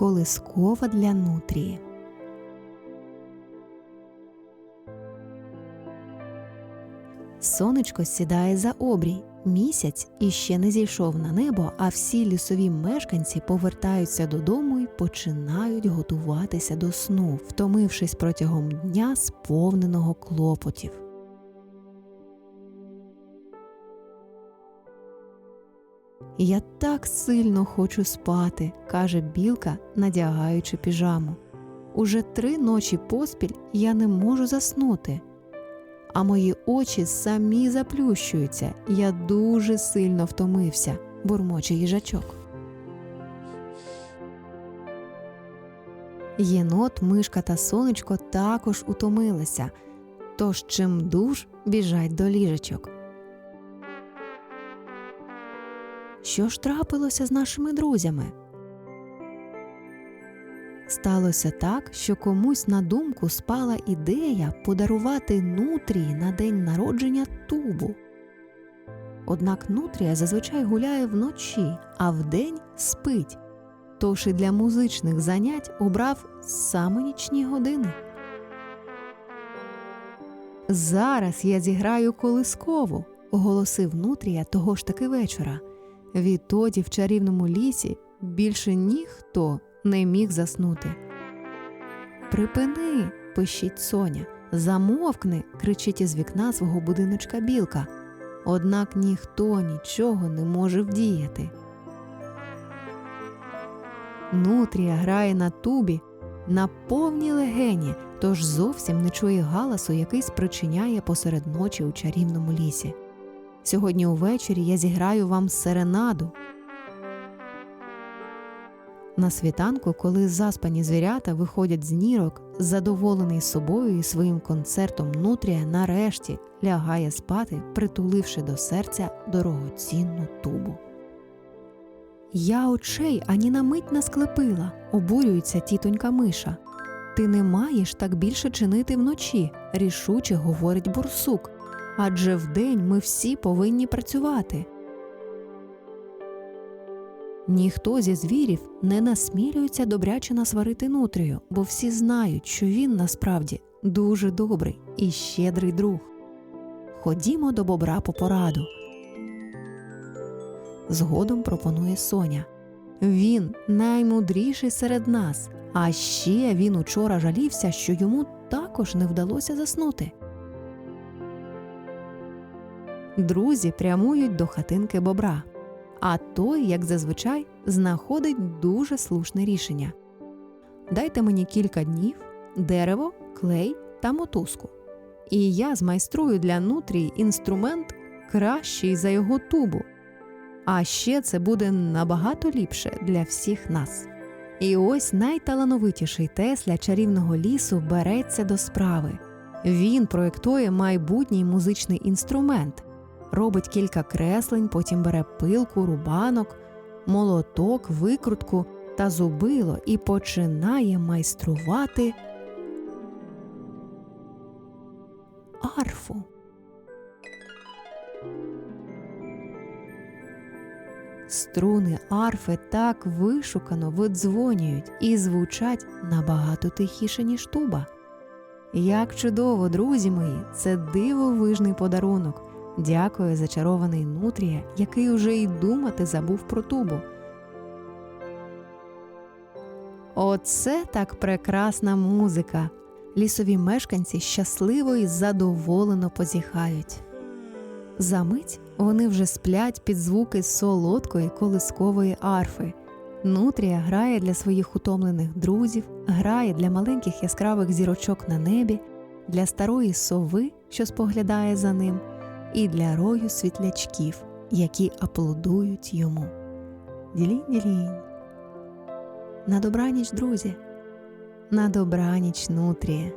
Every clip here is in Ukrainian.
Колискова для нутрії. Сонечко сідає за обрій. Місяць іще не зійшов на небо, а всі лісові мешканці повертаються додому і починають готуватися до сну, втомившись протягом дня сповненого клопотів. Я так сильно хочу спати, каже білка, надягаючи піжаму. Уже три ночі поспіль я не можу заснути. А мої очі самі заплющуються. Я дуже сильно втомився, бурмоче їжачок. Єнот, мишка та сонечко також утомилися, тож чим дуж біжать до ліжечок. Що ж трапилося з нашими друзями? Сталося так, що комусь на думку спала ідея подарувати нутрії на день народження тубу. Однак нутрія зазвичай гуляє вночі, а вдень спить. Тож і для музичних занять обрав саме нічні години. Зараз я зіграю колискову, оголосив нутрія того ж таки вечора. Відтоді в чарівному лісі більше ніхто не міг заснути. Припини, пищить Соня, замовкни, кричить із вікна свого будиночка білка. Однак ніхто нічого не може вдіяти. Нутрія грає на тубі на повній легені, тож зовсім не чує галасу, який спричиняє посеред ночі у чарівному лісі. Сьогодні увечері я зіграю вам серенаду. На світанку, коли заспані звірята виходять з нірок, задоволений собою і своїм концертом Нутрія нарешті лягає спати, притуливши до серця дорогоцінну тубу. Я очей ані на мить не склепила, обурюється тітонька Миша. Ти не маєш так більше чинити вночі, рішуче говорить бурсук. Адже вдень ми всі повинні працювати. Ніхто зі звірів не насмілюється добряче насварити нутрію, бо всі знають, що він насправді дуже добрий і щедрий друг. Ходімо до бобра по пораду. Згодом пропонує Соня. Він наймудріший серед нас, а ще він учора жалівся, що йому також не вдалося заснути. Друзі прямують до хатинки бобра, а той, як зазвичай, знаходить дуже слушне рішення. Дайте мені кілька днів, дерево, клей та мотузку. І я змайструю для нутрії інструмент кращий за його тубу. А ще це буде набагато ліпше для всіх нас. І ось найталановитіший Тесля чарівного лісу береться до справи. Він проєктує майбутній музичний інструмент, робить кілька креслень, потім бере пилку, рубанок, молоток, викрутку та зубило і починає майструвати арфу. Струни арфи так вишукано видзвонюють і звучать набагато тихіше, ніж туба. Як чудово, друзі мої, це дивовижний подарунок. Дякую зачарований Нутрія, який уже й думати забув про тубу. Оце так прекрасна музика. Лісові мешканці щасливо і задоволено позіхають. Замить вони вже сплять під звуки солодкої колискової арфи. Нутрія грає для своїх утомлених друзів, грає для маленьких яскравих зірочок на небі, для старої сови, що споглядає за ним, і для рою світлячків, які аплодують йому. Ділінь-ділінь. На добраніч, друзі, на добраніч, нутрія.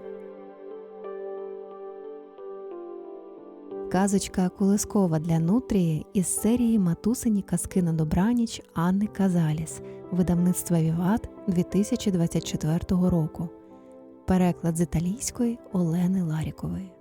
Казочка Колискова для нутрії із серії Матусині казки на добраніч Анни Казаліс, видавництва Віват 2024 року. Переклад з італійської Олени Ларікової.